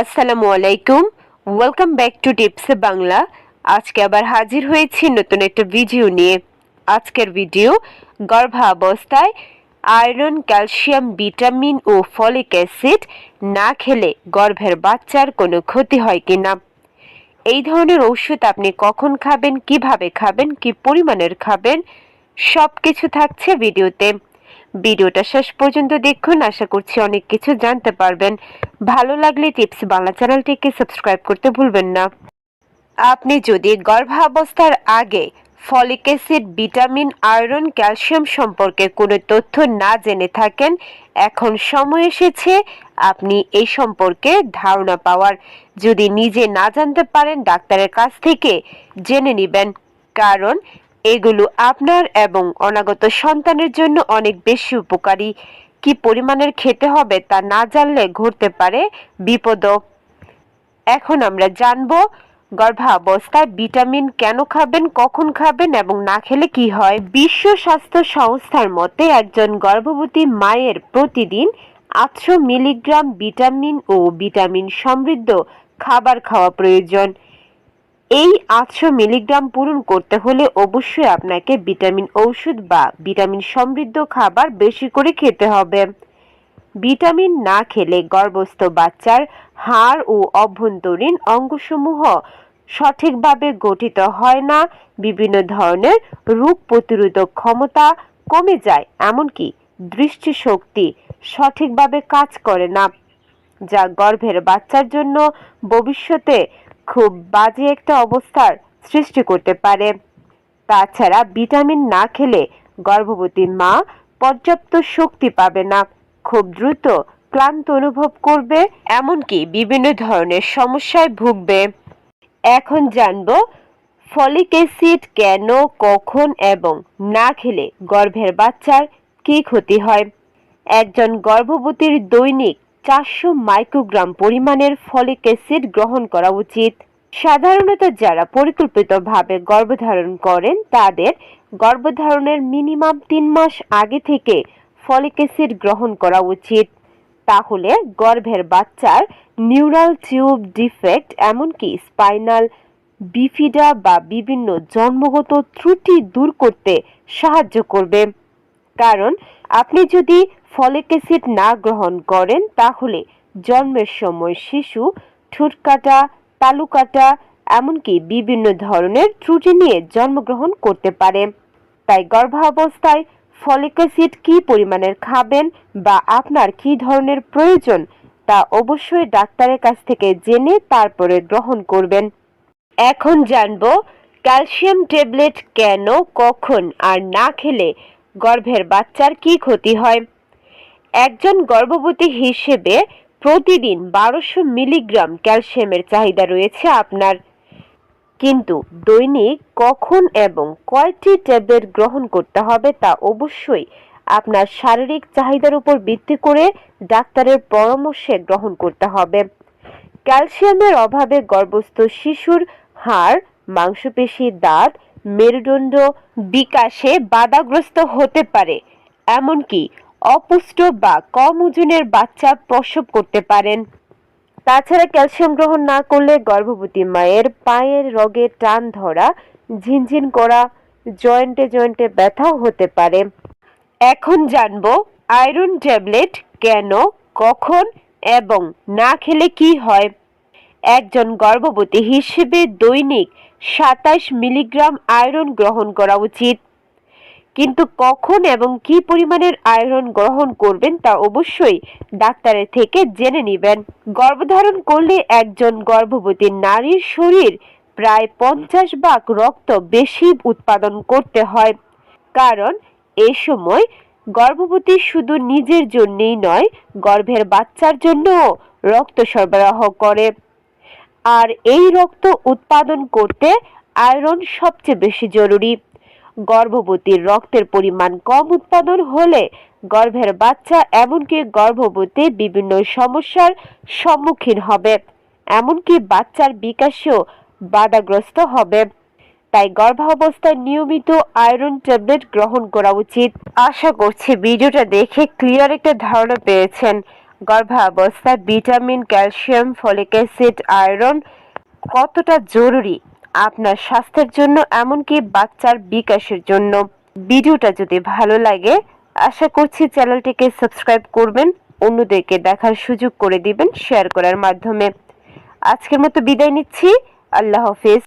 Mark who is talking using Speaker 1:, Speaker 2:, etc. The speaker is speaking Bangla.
Speaker 1: আসসালামু আলাইকুম। Welcome back to tips Bangla আজকে আবার হাজির হয়েছি নতুন একটা ভিডিও নিয়ে। আজকের ভিডিও গর্ভাবস্থায় আয়রন ক্যালসিয়াম ভিটামিন ও ফলিক অ্যাসিড না খেলে গর্ভের বাচ্চার কোনো ক্ষতি হয় কি না এই ধরনের ওষুধ আপনি কখন খাবেন, কীভাবে খাবেন, কি পরিমাণের খাবেন সব কিছু থাকছে ভিডিওতে ভিডিওটা শেষ পর্যন্ত দেখুন। আশা করছি অনেক কিছু জানতে পারবেন। ভালো লাগলে টিপস বাংলা চ্যানেলটিকে সাবস্ক্রাইব করতে ভুলবেন না। আপনি যদি গর্ভাবস্থার আগে folic acid, vitamin, iron, calcium সম্পর্কে কোনো তথ্য না জেনে থাকেন, এখন সময় এসেছে আপনি এই সম্পর্কে ধারণা পাওয়ার। যদি নিজে না জানতে পারেন, ডাক্তারের কাছ থেকে জেনে নেবেন। কারণ এগুলো আপনার এবং অনাগত সন্তানের জন্য অনেক বেশি উপকারী। কি পরিমাণের খেতে হবে তা না জানলে ঘটতে পারে বিপদও এখন আমরা জানব গর্ভাবস্থায় ভিটামিন কেন খাবেন, কখন খাবেন এবং না খেলে কি হয়। বিশ্ব স্বাস্থ্য সংস্থার মতে একজন গর্ভবতী মায়ের প্রতিদিন আটশো মিলিগ্রাম ভিটামিন ও ভিটামিন সমৃদ্ধ খাবার খাওয়া প্রয়োজন। এই আটশো মিলিগ্রাম পূরণ করতে হলে অবশ্যই আপনাকে ভিটামিন ঔষধ বা ভিটামিন সমৃদ্ধ খাবার বেশি করে খেতে হবে। ভিটামিন না খেলে গর্ভস্থ বাচ্চার হাড় ও অভ্যন্তরীণ অঙ্গসমূহ সঠিকভাবে গঠিত হয় না। বিভিন্ন ধরনের রোগ প্রতিরোধক ক্ষমতা কমে যায়, এমনকি দৃষ্টিশক্তি সঠিকভাবে কাজ করে না, যা গর্ভের বাচ্চার জন্য ভবিষ্যতে খুব বাজে একটা অবস্থার সৃষ্টি করতে পারে। তাছাড়া ভিটামিন না খেলে গর্ভবতী মা পর্যাপ্ত শক্তি পাবে না। খুব দ্রুত ক্লান্ত অনুভব করবে, এমনকি বিভিন্ন ধরনের সমস্যায় ভুগবে। এখন জানব, ফলিক অ্যাসিড কেন, কখন এবং না খেলে গর্ভের বাচ্চার কী ক্ষতি হয়? একজন গর্ভবতীর দৈনিক চারশো মাইক্রোগ্রাম পরিমাণের ফলিক অ্যাসিড গ্রহণ করা উচিত। সাধারণত যারা পরিকল্পিতভাবে গর্ভধারণ করেন, তাদের গর্ভধারণের মিনিমাম তিন মাস আগে থেকে ফলিক অ্যাসিড গ্রহণ করা উচিত। তাহলে গর্ভের বাচ্চার নিউরাল টিউব ডিফেক্ট, এমনকি স্পাইনাল বিফিডা বা বিভিন্ন জন্মগত ত্রুটি দূর করতে সাহায্য করবে। কারণ আপনি যদি ফলিক অ্যাসিড না গ্রহণ করেন, তাহলে জন্মের সময় শিশু ঠোঁট কাটা তালু কাটা এমনকি বিভিন্ন ধরনের ত্রুটি নিয়ে জন্মগ্রহণ করতে পারে। তাই গর্ভাবস্থায় ফলিক অ্যাসিড কী পরিমাণের খাবেন বা আপনার কী ধরনের প্রয়োজন তা অবশ্যই ডাক্তারের কাছ থেকে জেনে তারপরে গ্রহণ করবেন। এখন জানব, ক্যালসিয়াম ট্যাবলেট কেন, কখন আর না খেলে গর্ভের বাচ্চার কি ক্ষতি হয়? একজন গর্ভবতী হিসেবে প্রতিদিন বারোশো মিলিগ্রাম ক্যালসিয়ামের চাহিদা রয়েছে আপনার। কিন্তু দৈনিক কখন এবং কয়টি ট্যাবলেট গ্রহণ করতে হবে তা অবশ্যই আপনার শারীরিক চাহিদার উপর ভিত্তি করে ডাক্তারের পরামর্শে গ্রহণ করতে হবে। ক্যালসিয়ামের অভাবে গর্ভস্থ শিশুর হাড়, মাংসপেশি, দাঁত, মেরুদণ্ড বিকাশে বাধাগ্রস্ত হতে পারে। এমনকি অপুষ্ট বা কম ওজনের বাচ্চা প্রসব করতে পারেন। তাছাড়া ক্যালসিয়াম গ্রহণ না করলে গর্ভবতী মায়ের পায়ের রগে টান ধরা, ঝিনঝিন করা, জয়েন্টে জয়েন্টে ব্যথাও হতে পারে। এখন জানব, আয়রন ট্যাবলেট কেন, কখন এবং না খেলে কি হয়? একজন গর্ভবতী হিসেবে দৈনিক সাতাশ মিলিগ্রাম আয়রন গ্রহণ করা উচিত। কিন্তু কখন এবং কি পরিমাণের আয়রন গ্রহণ করবেন তা অবশ্যই ডাক্তারের থেকে জেনে নেবেন। গর্ভধারণ করলে একজন গর্ভবতী নারীর শরীর প্রায় পঞ্চাশ ভাগ রক্ত বেশি উৎপাদন করতে হয়। কারণ এ সময় গর্ভবতী শুধু নিজের জন্যই নয়, গর্ভের বাচ্চার জন্যও রক্ত সরবরাহ করে। আর এই রক্ত উৎপাদন করতে আয়রন সবচেয়ে বেশি জরুরি। গর্ভবতীর রক্তের পরিমাণ কম উৎপাদন হলে গর্ভের বাচ্চা এমনকি গর্ভবতী বিভিন্ন সমস্যার সম্মুখীন হবে। এমনকি বাচ্চার বিকাশেও বাধাগ্রস্ত হবে। তাই গর্ভাবস্থায় নিয়মিত আয়রন ট্যাবলেট গ্রহণ করা উচিত। আশা করছি ভিডিওটা দেখে ক্লিয়ার একটা ধারণা পেয়েছেন। গর্ভাবস্থায় vitamin, calcium, folic acid, iron কতটা জরুরি আপনার স্বাস্থ্যের জন্য, এমনকি বাচ্চার বিকাশের জন্য। ভিডিওটা যদি ভালো লাগে, আশা করছি চ্যানেলটিকে সাবস্ক্রাইব করবেন, অন্যদেরকে দেখার সুযোগ করে দিবেন, শেয়ার করার মাধ্যমে। আজকের মতো বিদায় নিচ্ছি। আল্লাহ হাফিজ।